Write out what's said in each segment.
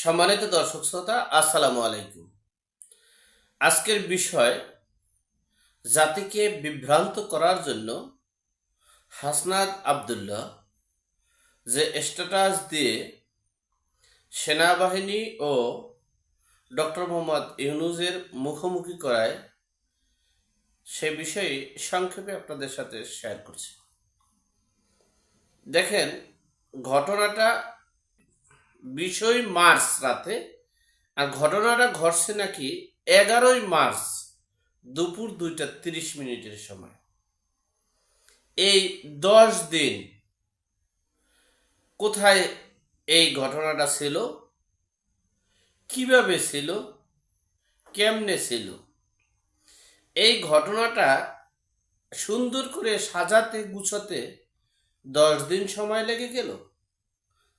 সম্মানিত দর্শক শ্রোতা, আসসালামু আলাইকুম। আজকের বিষয়, জাতিকে বিভ্রান্ত করার জন্য হাসনাদ আবদুল্লাহ যে স্ট্যাটাস দিয়ে সেনাবাহিনী ও ডক্টর মোহাম্মদ ইউনুজের মুখোমুখি করায়, সে বিষয়ে সংক্ষেপে আপনাদের সাথে শেয়ার করছি। দেখেন, ঘটনাটা বিশই মার্চ রাতে। আর ঘটনাটা ঘটছে নাকি এগারোই মার্চ দুপুর দুইটা তিরিশ মিনিটের সময়। এই দশ দিন কোথায় এই ঘটনাটা ছিল? কীভাবে ছিল? কেমনে ছিল? এই ঘটনাটা সুন্দর করে সাজাতে গুছাতে দশ দিন সময় লেগে গেল?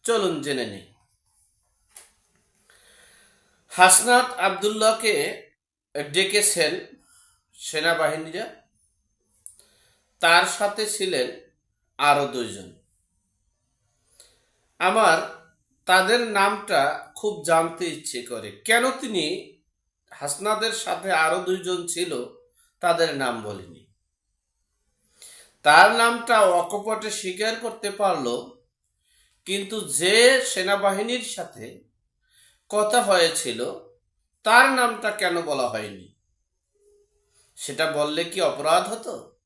চলুন জেনে নিই। হাসনাত আবদুল্লাহকে ডেকেছেন সেনাবাহিনীরা। তার সাথে ছিলেন আরও দুইজন। আমার তাদের নামটা খুব জানতে ইচ্ছে করে। কেন তিনি হাসনাদের সাথে আরও দুইজন ছিল, তাদের নাম বলিনি। তার নামটা অকপটে স্বীকার করতে পারল, কিন্তু যে সেনাবাহিনীর সাথে কথা হয়েছিল, তার নামটা কেন বলা হয়নি? সেটা বললে কি অপরাধ হতো?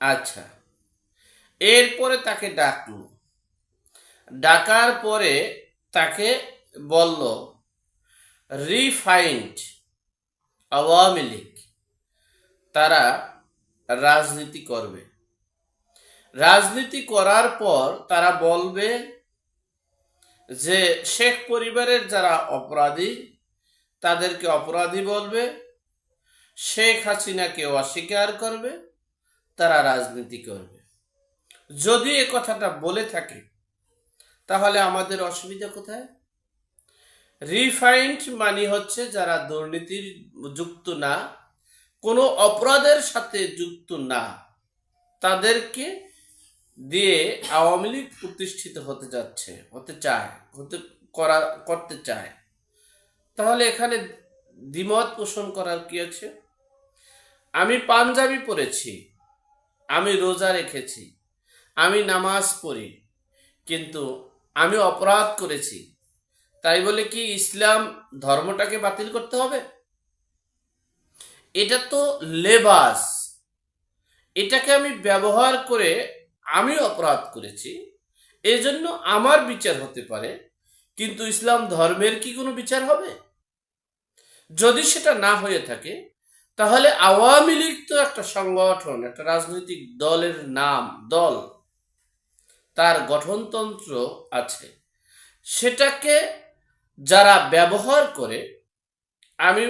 আচ্ছা এরপরে তাকে ডাকল। ডাকার পরে তাকে বলল, রিফাইন্ড আওয়ামী লীগ, তারা রাজনীতি করবে। রাজনীতি করার পর তারা বলবে যে শেখ পরিবারের যারা অপরাধী, তাদেরকে অপরাধী বলবে, শেখ হাসিনাকে অস্বীকার করবে, তারা রাজনীতি করবে। যদি এ কথাটা বলে থাকে, তাহলে আমাদের অসুবিধা কোথায়? রিফাইন্ড মানি হচ্ছে যারা দুর্নীতির যুক্ত না, কোনো অপরাধের সাথে যুক্ত না, তাদেরকে দিয়ে আওয়ামী লীগ প্রতিষ্ঠিত হতে যাচ্ছে, হতে চায়, হতে করা, করতে চায়। তাহলে এখানে দ্বিমত পোষণ করার কি আছে? আমি পাঞ্জাবি পরেছি, আমি রোজা রেখেছি, আমি নামাজ পড়ি, কিন্তু আমি অপরাধ করেছি। তাই বলে কি ইসলাম ধর্মটাকে বাতিল করতে হবে? এটা তো লেবাস। এটাকে আমি ব্যবহার করে আমি অপরাধ করেছি এই জন্য আমার বিচার হতে পারে, কিন্তু ইসলাম ধর্মের কি কোনো বিচার হবে? যদি সেটা না হয়ে থাকে, তাহলে আওয়ামী লীগ তো একটা সংগঠন, একটা রাজনৈতিক দলের নাম, দল। তার গঠনতন্ত্র আছে। সেটাকে যারা ব্যবহার করে, আমি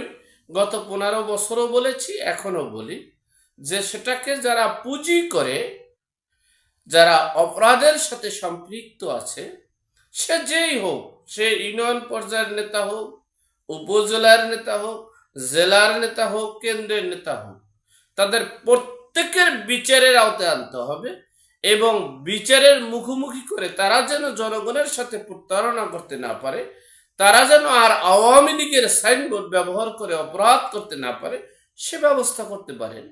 গত পনেরো বছরও বলেছি এখনও বলি, যে সেটাকে যারা পুঁজি করে যারা অপরাধের সাথে সম্পৃক্ত আছে, সে যেই হোক, সে ইউনিয়ন পর্যায়ের নেতা হোক, উপজেলার নেতা হোক, জেলার নেতা হোক, কেন্দ্রের নেতা হোক, তাদের প্রত্যেকের বিচারের আওতায় আনতে হবে এবং বিচারের মুখোমুখি করে তারা যেন জনগণের সাথে প্রতারণা করতে না পারে, তারা যেন আর আওয়ামী লীগের সাইনবোর্ড ব্যবহার করে অপরাধ করতে না পারে, সে ব্যবস্থা করতে পারেন।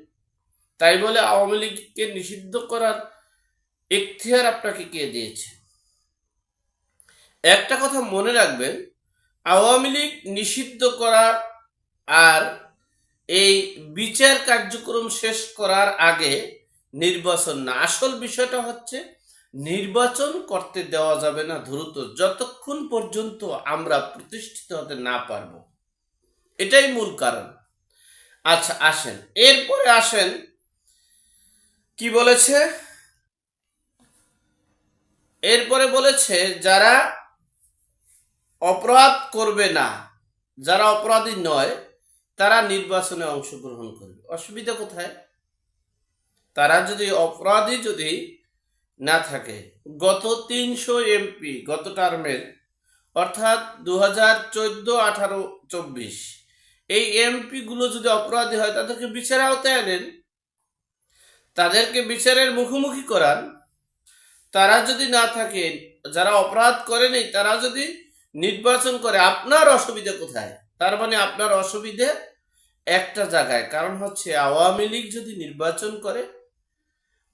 তাই বলে আওয়ামী লীগকে নিষিদ্ধ করার এখতিয়ার আপনাকে কে দিয়েছে? একটা কথা মনে রাখবেন, আওয়ামী লীগ নিষিদ্ধ করা আর এই বিচার কার্যক্রম শেষ করার আগে নির্বাচন না। আসল বিষয়টা হচ্ছে নির্বাচন করতে দেওয়া যাবে না দ্রুত, যতক্ষণ পর্যন্ত আমরা প্রতিষ্ঠিত হতে না পারব। এটাই মূল কারণ। আচ্ছা আসেন। এরপরে আসেন, কি বলেছে? এরপরে বলেছে, যারা অপরাধ করবে না, যারা অপরাধী নয়, তারা নির্বাচনে অংশগ্রহণ করবে। অসুবিধা কোথায়? তারা যদি অপরাধী যদি না থাকে, গত তিনশো এমপি গত টার্মের, অর্থাৎ দু হাজার চোদ্দ আঠারো চব্বিশ, এই এমপি গুলো যদি অপরাধী হয়, তাদেরকে বিচার আওতায় আনেন। তাদেরকে বিচারের মুখোমুখি করান। তারা যদি না থাকে যারা অপরাধ করেনি তারা যদি নির্বাচন করে, আপনার অসুবিধে কোথায়? তার মানে আপনার অসুবিধে একটা জায়গায়। কারণ হচ্ছে আওয়ামী লীগ যদি নির্বাচন করে,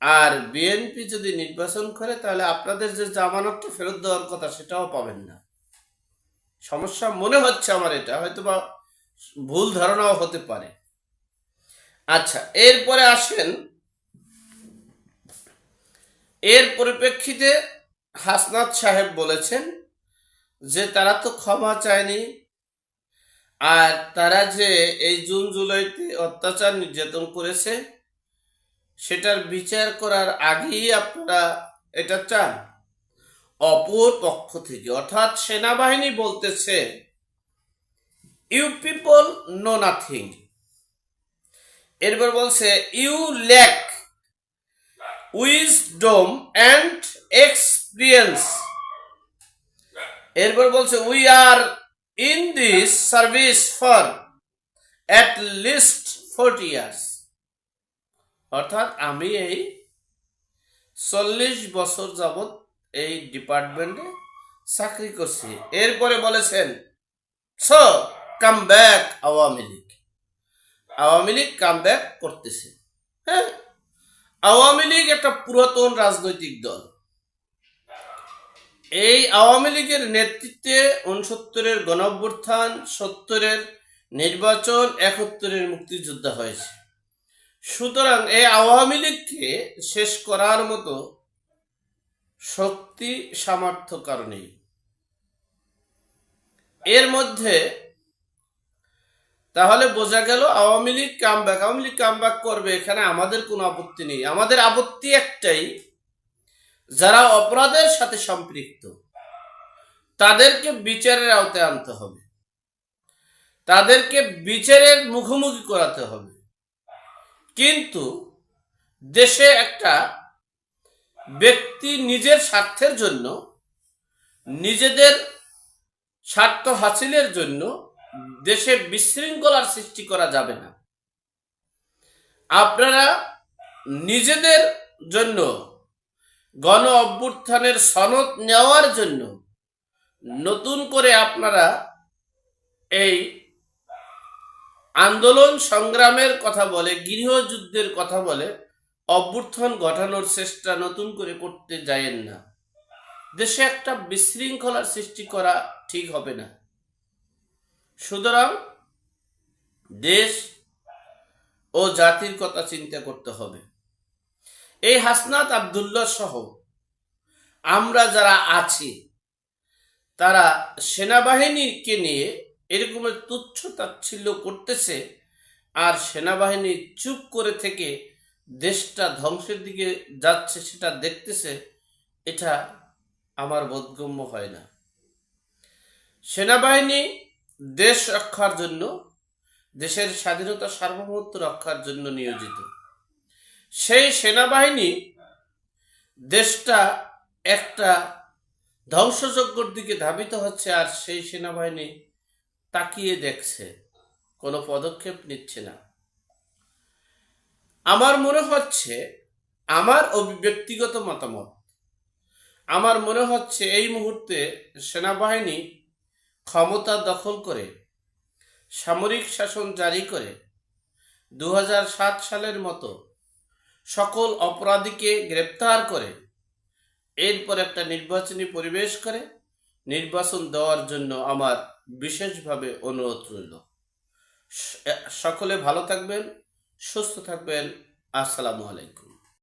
আর বিএনপি যদি নির্বাচন করে, তাহলে আপনাদের যে জামানতটা ফেরত দেওয়ার কথা, সেটাও পাবেন না। সমস্যা মনে হচ্ছে আমার এটা হয়তো বা ভুল ধারণাও হতে পারে। আচ্ছা এরপরে আসেন এর পরিপ্রেক্ষিতে হাসনাত সাহেব বলেছেন যে তারা তো ক্ষমা চায়নি, আর তারা যে এই জুন জুলাইতে অত্যাচার নির্যাতন করেছে, সেটার বিচার করার আগেই আপনারা এটা চান। অপর পক্ষ থেকে, অর্থাৎ সেনাবাহিনী বলতেছে ইউ পিপল নো নাথিং এরপর বলছে you lack wisdom and experience এরপর বলছে we are in this service for at least forty years অর্থাৎ আমি এই চল্লিশ বছর যাবৎ এই ডিপার্টমেন্টে চাকরি করছি। এরপরে বলেছেন so come back Awami League. Awami League come back করতেছে। হ্যাঁ আওয়ামী লীগ একটা পুরাতন রাজনৈতিক দল। এই আওয়ামী লীগের নেতৃত্বে উনসত্তরের গণঅভ্যুত্থান, সত্তরের নির্বাচন, একাত্তরের মুক্তিযোদ্ধা হয়েছে। সুতরাং এই আওয়ামী লীগকে শেষ করার মতো শক্তি, সামর্থ্য কারণেই এর মধ্যে তাহলে বোঝা গেল আওয়ামী লীগ কামব্যাক আওয়ামী লীগ কামব্যাক করবে এখানে আমাদের কোনো আপত্তি নেই। আমাদের আপত্তি একটাই, যারা অপরাধের সাথে সম্পৃক্ত, তাদেরকে বিচারের আওতায় আনতে হবে। তাদেরকে বিচারের মুখোমুখি করাতে হবে। কিন্তু দেশে একটা ব্যক্তি নিজের স্বার্থের জন্য, নিজেদের স্বার্থ হাসিলের জন্য দেশে বিশৃঙ্খলার সৃষ্টি করা যাবে না। আপনারা নিজেদের জন্য গণ অভ্যুত্থানের সনদ নেওয়ার জন্য নতুন করে আপনারা এই আন্দোলন সংগ্রামের কথা বলে, গৃহযুদ্ধের কথা বলে, অভ্যুত্থান ঘটানোর চেষ্টা নতুন করে করতে যায়েন না। দেশে একটা বিশৃঙ্খলার সৃষ্টি করা ঠিক হবে না। সুতরাং দেশ ও জাতির কথা চিন্তা করতে হবে। এই হাসনাত আবদুল্লাহ সহ আমরা যারা আছি, তারা সেনাবাহিনীকে নিয়ে এরকমের তুচ্ছ তাচ্ছিল্য করতেছে আর সেনাবাহিনী চুপ করে থেকে দেশটা ধ্বংসের দিকে যাচ্ছে সেটা দেখতেছে, এটা আমার বোধগম্য হয় না। সেনাবাহিনী দেশ রক্ষার জন্য, দেশের স্বাধীনতা সার্বভৌমত্ব রক্ষার জন্য নিয়োজিত। সেই সেনাবাহিনী দেশটা একটা ধ্বংসযজ্ঞর দিকে ধাবিত হচ্ছে আর সেই সেনাবাহিনী তাকিয়ে দেখছে, কোনো পদক্ষেপ নিচ্ছে না। আমার মনে হচ্ছে, আমার ব্যক্তিগত মতামত, আমার মনে হচ্ছে এই মুহূর্তে সেনাবাহিনী ক্ষমতা দখল করে, সামরিক শাসন জারি করে দু হাজার সাত সালের মতো সকল অপরাধীকে গ্রেপ্তার করে, এরপর একটা নির্বাচনী পরিবেশ করে, নির্বাচন দেওয়ার জন্য আমার বিশেষভাবে অনুরোধ রইল। সকলে ভালো থাকবেন, সুস্থ থাকবেন, আসসালামু আলাইকুম।